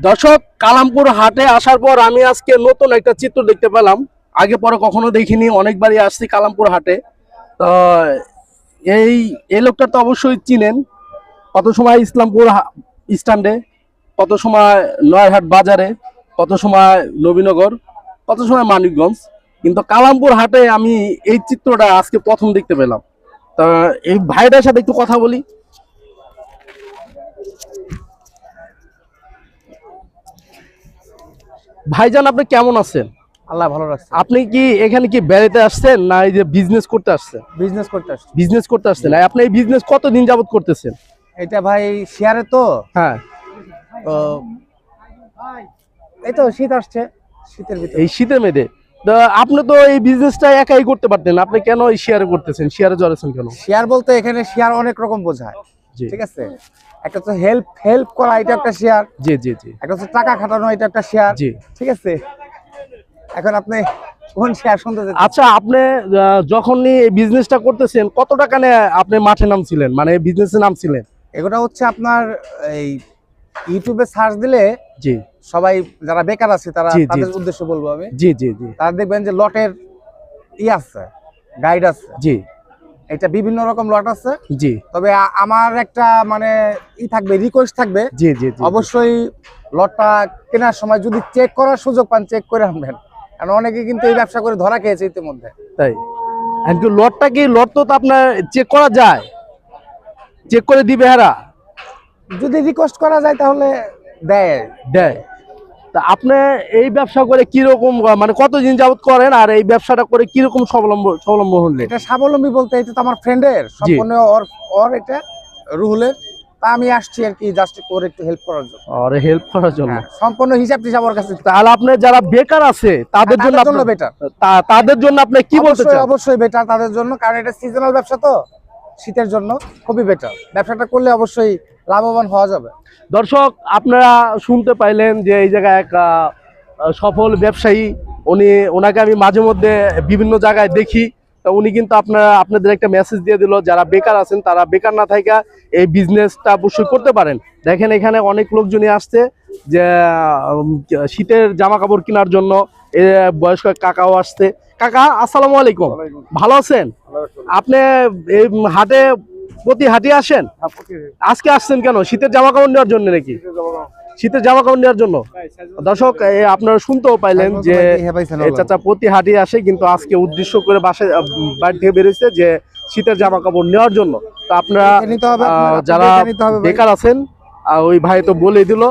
দর্শক, কালামপুর হাটে আসার পর আমি আজকে নতুন একটা চিত্র দেখতে পেলাম। আগে পরে কখনো দেখিনি, অনেকবারই আসছি কালামপুর হাটে। তো, এই এই লোকটা তো অবশ্যই চিনেন। কত সময় ইসলামপুর স্ট্যান্ডে কত সময় নয়ারহাট বাজারে? কত সময় নবীনগর? কত সময় মানিকগঞ্জ? কিন্তু কালামপুর হাটে আমি এই চিত্রটা আজকে প্রথম দেখতে পেলাম। তা, এই ভাইটার সাথে একটু কথা বলি। ভাইজান আপনি কেমন আছেন? আল্লাহ ভালো রাখছে। আপনি কি এখানে কি বেড়াতে আসছেন না এই যে বিজনেস করতে আসছেন? বিজনেস করতে আসছি। বিজনেস করতে আসছেন। আপনি এই বিজনেস কতদিন যাবত করতেছেন? এটা ভাই শেয়ারে তো। হ্যাঁ। তো এই তো শীত আসছে শীতের ভিতরে। এই শীতের মেয়েদে তো আপনি তো এই বিজনেসটা একাই করতে পারতেন আপনি কেন এই শেয়ারে করতেছেন? শেয়ারে জড়াচ্ছেন কেন? শেয়ার বলতে এখানে শেয়ার অনেক রকম বোঝায়। ঠিক আছে? একটা তো হেল্প হেল্প করা এটা একটা শেয়ার জি জি জি। একটা হচ্ছে টাকা খাটানো এটা একটা শেয়ার জি। ঠিক আছে? এখন আপনি কোন শেয়ার শুনতে? আচ্ছা আপনি আহ, যখনই এই বিজনেসটা করতেছেন কত টাকা নিয়ে আপনি মাঠে নামছিলেন? মানে বিজনেসে নামছিলেন? এগুলো হচ্ছে আপনার এই ইউটিউবে সার্চ দিলে জি। সবাই যারা বেকার আছে তারা তাদের। উদ্দেশ্যে বলব আমি। জি জি জি। তারা দেখবেন যে লটের ই আছে গাইড আছে। জি। এটা বিভিন্ন রকম লট আছে। জি। তবে আমার একটা মানে ই থাকবে রিকোয়েস্ট থাকবে। জি জি অবশ্যই লটটা কেনার সময় যদি চেক করার সুযোগ পান চেক করে আনবেন। কারণ অনেকে কিন্তু এই ব্যবসা করে ধরা খেয়েছে ইতিমধ্যে। তাই। এমনকি লটটা কি লট তো তো আপনার চেক করা যায়। চেক করে দিবে হারা। যদি রিকোয়েস্ট করা যায় তাহলে দেয়। দেয়। তা আপনি এই ব্যবসা করে কীরকম মানে কতদিন যাবত করেন আর এই ব্যবসাটা করে কীরকম স্বাবলম্বন স্বাবলম্বন হলে এটা স্বাবলম্বী বলতে এটা তো আমার ফ্রেন্ডের সম্পূর্ণ ওর ওর এটা রুহুলের। তা আমি আসছি আর কি জাস্ট করে একটু হেল্প করার জন্য। আর হেল্প করার জন্য? হ্যাঁ, সম্পূর্ণ হিসাব টিসাব ওর কাছে। তাহলে আপনি যারা বেকার আছে তাদের জন্য তাদের জন্য আপনি- বেটার তাদের জন্য আপনি কি বলতে চান? অবশ্যই বেটার তাদের জন্য কারণ এটা সিজনাল ব্যবসা তো। শীতের জন্য খুবই বেটার ব্যবসাটা করলে অবশ্যই লাভবান হওয়া যাবে। দর্শক, আপনারা শুনতে পাইলেন যে এই জায়গায় এক সফল ব্যবসায়ী, উনি ওনাকে আমি মাঝে মধ্যে বিভিন্ন জায়গায় দেখি। উনি কিন্তু আপনারা আপনাদের একটা মেসেজ দিয়ে দিল যারা বেকার আছেন তারা বেকার না থাকা এই বিজনেসটা অবশ্যই করতে পারেন। দেখেন এখানে অনেক লোকজনই আসছে যে শীতের জামা কাপড় কেনার জন্য বয়স্ক কাকাও আসছে। কাকা আসসালামু আলাইকুম। ভালো আছেন? আপনি এই হাটে প্রতি হাটে আসেন? আজকে আসছেন কেন? শীতের জামা কাপড় নেওয়ার জন্য নাকি? শীতের জামা কাপড় নেওয়ার জন্য। দর্শক আপনারা শুনতেও পাইলেন যে চাচা প্রতি হাটে আসে কিন্তু আজকে উদ্দেশ্য করে বাসায় বাড়ি থেকে বেরিয়েছে যে শীতের জামা কাপড় নেওয়ার জন্য। তো আপনারা যারা। বেকার আছেন ওই ভাই তো বলে দিল।